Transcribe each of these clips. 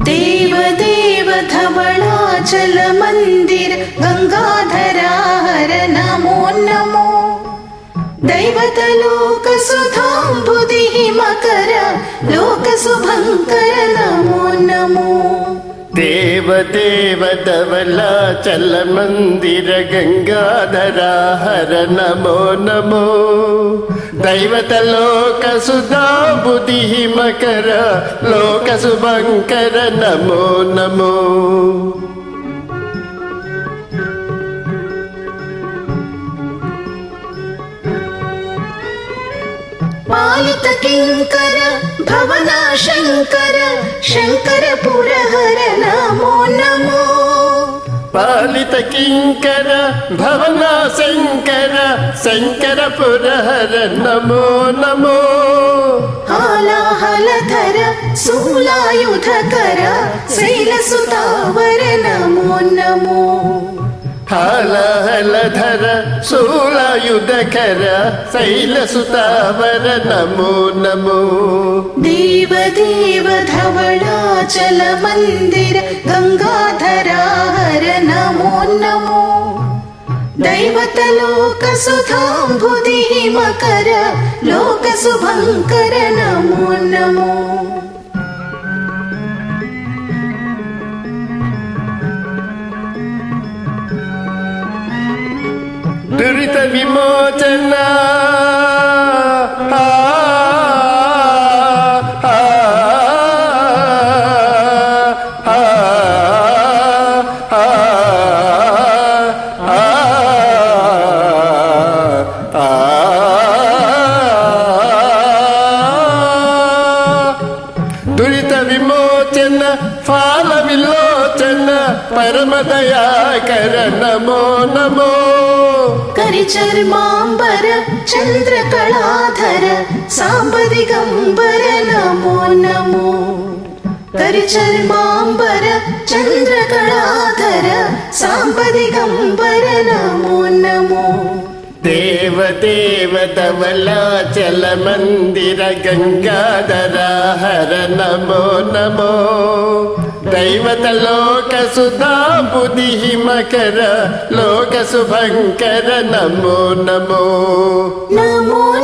देवदेव धवलाचल मन्दिर गङ्गाधरा हर नमो। नमो दैवतलोकसुधाम्बुधिः मकर लोकशुभङ्कर नमो नमो देवदेवधवला चलमन्दिर गङ्गाधराहर नमो नमो दैवतलोकसुधाबुधिः मकर लोकसुभङ्कर नमो नमो पालितकिङ्कर భవనా శంకర శంకర పురహర నమో నమో పాలిత కింకర భవనా శంకర శంకర పురహర నమో నమో హలాహలధర సూలాయుధకర శైల సుతావర నమో నమో ಹಾಲಹಲಧರ ಶೂಲಾಯುಧಕರ ಶೈಲಸುತಾವರ ನಮೋ ನಮೋ ದೇವ ದೇವ ಧವಳಾಚಲ ಮಂದಿರ ಗಂಗಾಧರ ಹರ ನಮೋ ನಮೋ दैवतलोक सुधाम्बुधिमकर लोकसुभङ्कर Namo Namo Dürüte mi mutena വിലോചന ഫാല വിലോചന പരമതയാ കര നമോ. നമോ കരിചർമാംബര ചന്ദ്രകലാധര സാമ്പതികംബര നമോ. നമോ കരിചർമാംബര ചന്ദ്രകലാധര സാമ്പതികംബര നമോ നമോ. देवदेव धवलाचल मन्दिर गङ्गाधराहर नमो नमो दैवतलोकसुधाबुधिः मकर लोकसुभङ्कर नमो नमो नमो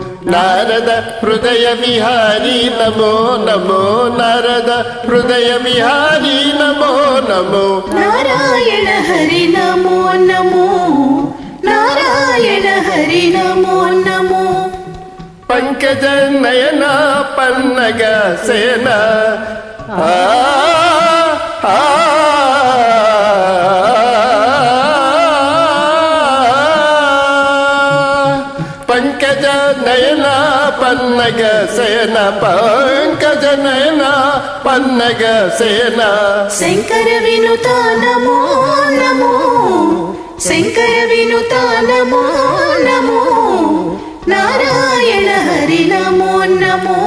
నారద హృదయ విహారీ నమో నమో నారద హృదయ విహారీ నమో నమో. నారాయణ హరి నమో నమో. నారాయణ హరి నమో నమో. పంకజ నయన పన్నగ సేన. ఆ, ఆ, పంకజ నయన పన్నగ సేన పంకజనయన పన్నగ సేన. శంకర వినుత నమో నమో శంకర వినుత నమో నమో నారాయణ హరి నమో నమో.